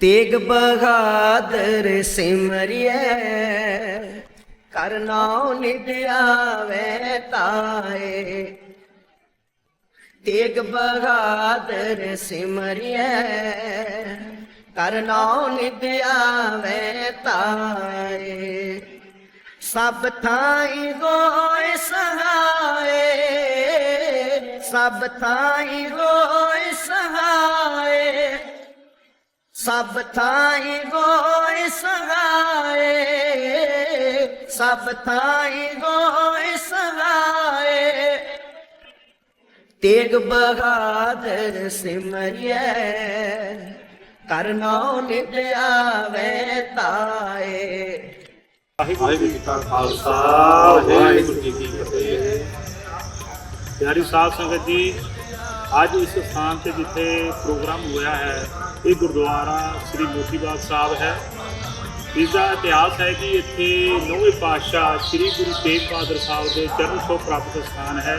ਤੇਗ ਬਹਾਦਰ ਸਿਮਰਿਐ ਕਰਨਾਉ ਨਿਧ ਆਵੇ ਤਾਏ। ਤੇਗ ਬਹਾਦਰ ਸਿਮਰਿਐ ਕਰਨਾਉ ਨਿਧ ਆਵੇ ਤਾਏ। ਸਭ ਥਾਈ ਹੋਏ ਸਹਾਏ, ਸਭ ਥਾਈ ਹੋਏ ਸਹਾਏ। ਸਭ ਥਾਈ ਗੋਇ ਸਹਾਏ, ਸਭ ਥਾਈ ਗੋਇ ਸਹਾਏ। ਤੇਗ ਬਹਾਦਰ ਸਿਮਰਿਐ ਕਰਨੋ ਨਿਧ ਆਵੇ ਤਾਏ। ਵਾਹਿਗੁਰੂ ਜੀ ਕਾ ਖਾਲਸਾ, ਵਾਹਿਗੁਰੂ ਜੀ ਕੀ ਫਤਿਹ। ਪਿਆਰੀ ਸਾਧ ਸੰਗਤ ਜੀ ਅੱਜ ਇਸ ਸਥਾਨ ਤੇ ਜਿੱਥੇ ਪ੍ਰੋਗਰਾਮ ਹੋਇਆ ਹੈ, ਇਹ ਗੁਰਦੁਆਰਾ ਸ੍ਰੀ ਮੋਤੀ ਬਾਗ ਸਾਹਿਬ ਹੈ। ਇਸ ਦਾ ਇਤਿਹਾਸ ਹੈ ਕਿ ਇੱਥੇ ਨੌਵੇਂ ਪਾਤਸ਼ਾਹ ਸ੍ਰੀ ਗੁਰੂ ਤੇਗ ਬਹਾਦਰ ਸਾਹਿਬ ਦੇ ਚਰਨ ਛੋਹ ਪ੍ਰਾਪਤ ਸਥਾਨ ਹੈ।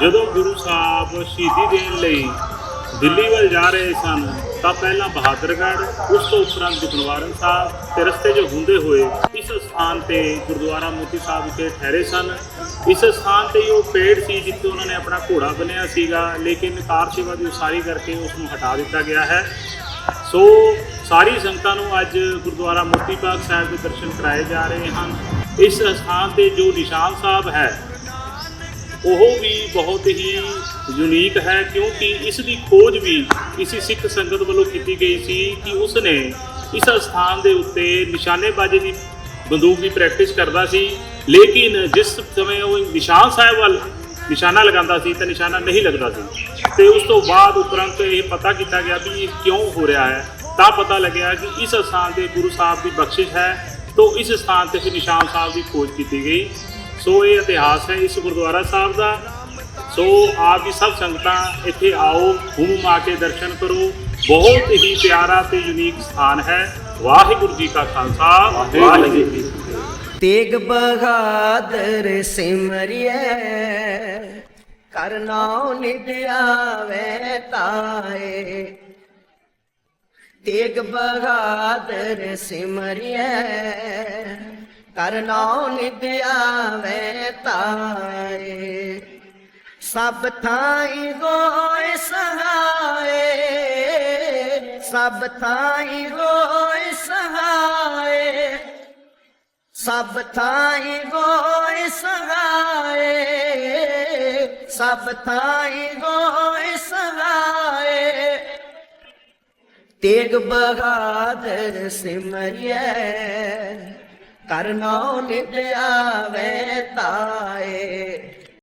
ਜਦੋਂ ਗੁਰੂ ਸਾਹਿਬ ਸ਼ਹੀਦੀ ਦੇਣ ਲਈ ਦਿੱਲੀ ਵੱਲ ਜਾ ਰਹੇ ਸਨ ਤਾਂ ਪਹਿਲਾਂ ਬਹਾਦਰਗੜ੍ਹ ਉਸ ਤੋਂ ਉਪਰੰਤ ਗੁਰਦੁਆਰਾ ਸਾਹਿਬ ਤੇ ਰਸਤੇ 'ਚ ਹੁੰਦੇ ਹੋਏ ਇਸ ਸਥਾਨ ਤੇ ਗੁਰਦੁਆਰਾ ਮੋਤੀ ਸਾਹਿਬ ਵਿਖੇ ਠਹਿਰੇ ਸਨ। ਇਸ ਸਥਾਨ ਤੇ ਹੀ ਉਹ ਪੇੜ ਸੀ ਜਿੱਥੇ ਉਹਨਾਂ ਨੇ ਆਪਣਾ ਘੋੜਾ ਬੰਨਿਆ ਸੀਗਾ, ਲੇਕਿਨ ਕਾਰ ਸੇਵਾ ਦੀ ਉਸਾਰੀ ਕਰਕੇ ਉਸ ਨੂੰ ਹਟਾ ਦਿੱਤਾ ਗਿਆ ਹੈ। ਸੋ ਸਾਰੀ ਸੰਗਤਾਂ ਨੂੰ ਅੱਜ ਗੁਰਦੁਆਰਾ ਮੋਤੀ ਬਾਗ ਸਾਹਿਬ ਦੇ ਦਰਸ਼ਨ ਕਰਾਏ ਜਾ ਰਹੇ ਹਨ। ਇਸ ਸਥਾਨ ਤੇ ਜੋ ਨਿਸ਼ਾਨ ਸਾਹਿਬ ਹੈ ਉਹ ਵੀ ਬਹੁਤ ਹੀ ਯੂਨੀਕ ਹੈ ਕਿਉਂਕਿ ਇਸ ਦੀ ਖੋਜ ਵੀ ਕਿਸੇ ਸਿੱਖ ਸੰਗਤ ਵੱਲੋਂ ਕੀਤੀ ਗਈ ਸੀ ਕਿ ਉਸ ਨੇ ਇਸ ਸਥਾਨ ਦੇ ਉੱਤੇ ਨਿਸ਼ਾਨੇਬਾਜ਼ੀ ਦੀ ਬੰਦੂਕ ਦੀ ਪ੍ਰੈਕਟਿਸ ਕਰਦਾ ਸੀ। ਲੇਕਿਨ ਜਿਸ ਸਮੇਂ ਉਹ ਨਿਸ਼ਾਨ ਸਾਹਿਬ ਵੱਲ ਨਿਸ਼ਾਨਾ ਲਗਾਉਂਦਾ ਸੀ ਤਾਂ ਨਿਸ਼ਾਨਾ ਨਹੀਂ ਲੱਗਦਾ ਸੀ। ਤੇ ਉਸ ਤੋਂ ਬਾਅਦ ਉਪਰੰਤ ਇਹ ਪਤਾ ਕੀਤਾ ਗਿਆ ਵੀ ਇਹ ਕਿਉਂ ਹੋ ਰਿਹਾ ਹੈ। ਤਾਂ ਪਤਾ ਲੱਗਿਆ ਕਿ ਇਸ ਸਥਾਨ ਤੇ ਗੁਰੂ ਸਾਹਿਬ ਦੀ ਬਖਸ਼ਿਸ਼ ਹੈ। ਤੋਂ ਇਸ ਸਥਾਨ ਤੇ ਫਿਰ ਨਿਸ਼ਾਨ ਸਾਹਿਬ ਦੀ ਖੋਜ ਕੀਤੀ ਗਈ। ਸੋ ਇਹ ਇਤਿਹਾਸ ਹੈ ਇਸ ਗੁਰਦੁਆਰਾ ਸਾਹਿਬ ਦਾ। ਸੋ ਆਪ ਜੀ ਸਭ ਸੰਗਤਾਂ ਇੱਥੇ ਆਓ ਘੁੰਮ ਆ ਕੇ ਦਰਸ਼ਨ ਕਰੋ। ਬਹੁਤ ਹੀ ਪਿਆਰਾ ਤੇ ਯੂਨੀਕ ਸਥਾਨ ਹੈ। ਵਾਹਿਗੁਰੂ ਜੀ ਕਾ ਖਾਲਸਾ। ਵਾਹਿਗੁਰੂ ਜੀ ਕੀ ਫਤਿਹ ਤੇਗ ਬਹਾਦਰ ਸਿਮਰਿਐ ਕਰਨਾਉ ਨਿਧ ਆਵੇ ਤਾਏ। ਤੇਗ ਬਹਾਦਰ ਸਿਮਰਿਐ ਕਰਨਾਉ ਨਿਧਿਆ ਵੇ ਤਾਏ। ਸਭ ਥਾਈ ਹੋਏ ਸਹਾਏ, ਸਭ ਥਾਈ ਹੋਏ ਸਹਾਏ, ਸਭ ਥਾਈ ਹੋਏ ਸਹਾਏ, ਸਭ ਥਾਈ ਹੋਏ ਸਹਾਏ। ਤੇਗ ਬਹਾਦਰ ਸਿਮਰਿਐ ਕਰਨੋ ਨਿਭਿਆ ਵੇ ਤਾਏ।